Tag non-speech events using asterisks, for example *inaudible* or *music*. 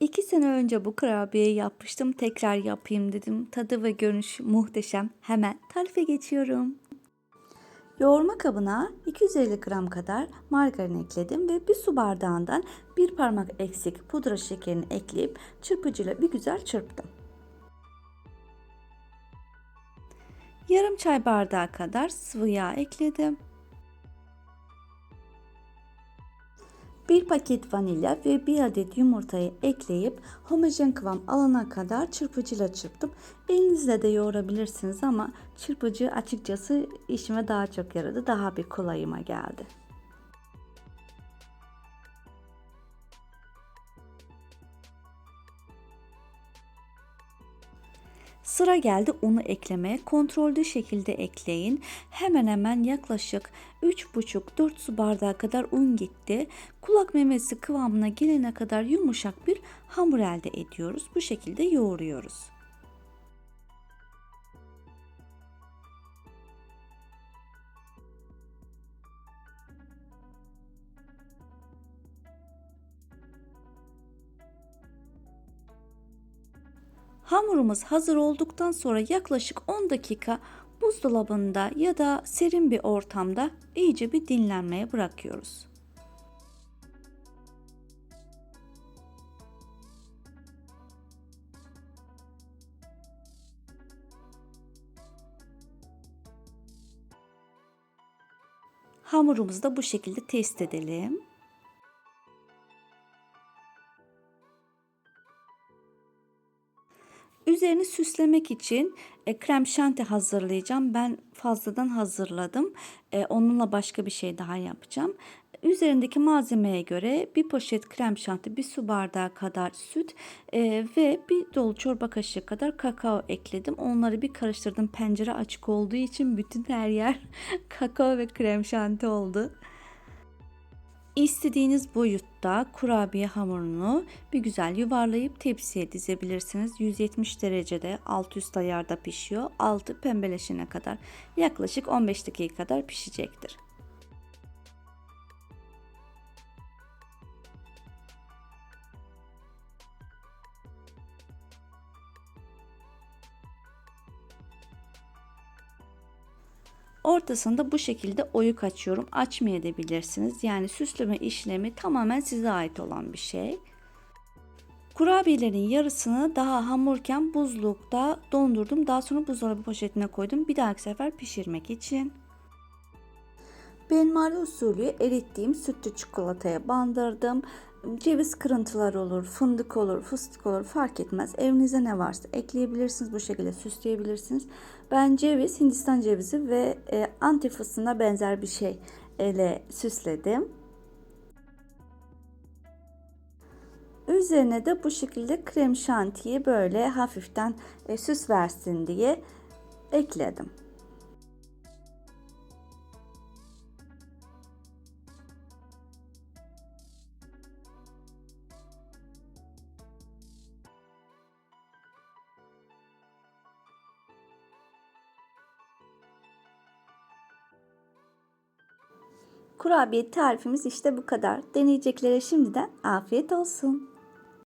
İki sene önce bu kurabiyeyi yapmıştım. Tekrar yapayım dedim. Tadı ve görünüş muhteşem. Hemen tarife geçiyorum. Yoğurma kabına 250 gram kadar margarin ekledim ve bir su bardağından bir parmak eksik pudra şekerini ekleyip çırpıcıyla bir güzel çırptım. Yarım çay bardağı kadar sıvı yağ ekledim. Bir paket vanilya ve bir adet yumurtayı ekleyip homojen kıvam alana kadar çırpıcıyla çırptım. Elinizle de yoğurabilirsiniz ama çırpıcı açıkçası işime daha çok yaradı. Daha bir kolayıma geldi. Sıra geldi unu eklemeye. Kontrollü şekilde ekleyin. Hemen hemen yaklaşık 3,5-4 su bardağı kadar un gitti. Kulak memesi kıvamına gelene kadar yumuşak bir hamur elde ediyoruz. Bu şekilde yoğuruyoruz. Hamurumuz hazır olduktan sonra yaklaşık 10 dakika buzdolabında ya da serin bir ortamda iyice bir dinlenmeye bırakıyoruz. Hamurumuzu da bu şekilde test edelim. Üzerini süslemek için e, krem şanti hazırlayacağım. Ben fazladan hazırladım. E, onunla başka bir şey daha yapacağım. Üzerindeki malzemeye göre bir poşet krem şanti, bir su bardağı kadar süt e, ve bir dolu çorba kaşığı kadar kakao ekledim. Onları bir karıştırdım. Pencere açık olduğu için bütün her yer *laughs* kakao ve krem şanti oldu. İstediğiniz boyutta kurabiye hamurunu bir güzel yuvarlayıp tepsiye dizebilirsiniz. 170 derecede alt üst ayarda pişiyor. Altı pembeleşene kadar yaklaşık 15 dakika kadar pişecektir. Ortasında bu şekilde oyuk açıyorum. Açmayabilirsiniz. Yani süsleme işlemi tamamen size ait olan bir şey. Kurabiyelerin yarısını daha hamurken buzlukta dondurdum. Daha sonra buzdolabı poşetine koydum. Bir dahaki sefer pişirmek için. Benmari usulü erittiğim sütlü çikolataya bandırdım. Ceviz kırıntılar olur, fındık olur, fıstık olur fark etmez. Evinize ne varsa ekleyebilirsiniz. Bu şekilde süsleyebilirsiniz. Ben ceviz, Hindistan cevizi ve e, anti fıstığına benzer bir şey ile süsledim. Üzerine de bu şekilde krem şantiyi böyle hafiften e, süs versin diye ekledim. Kurabiye tarifimiz işte bu kadar. Deneyeceklere şimdiden afiyet olsun.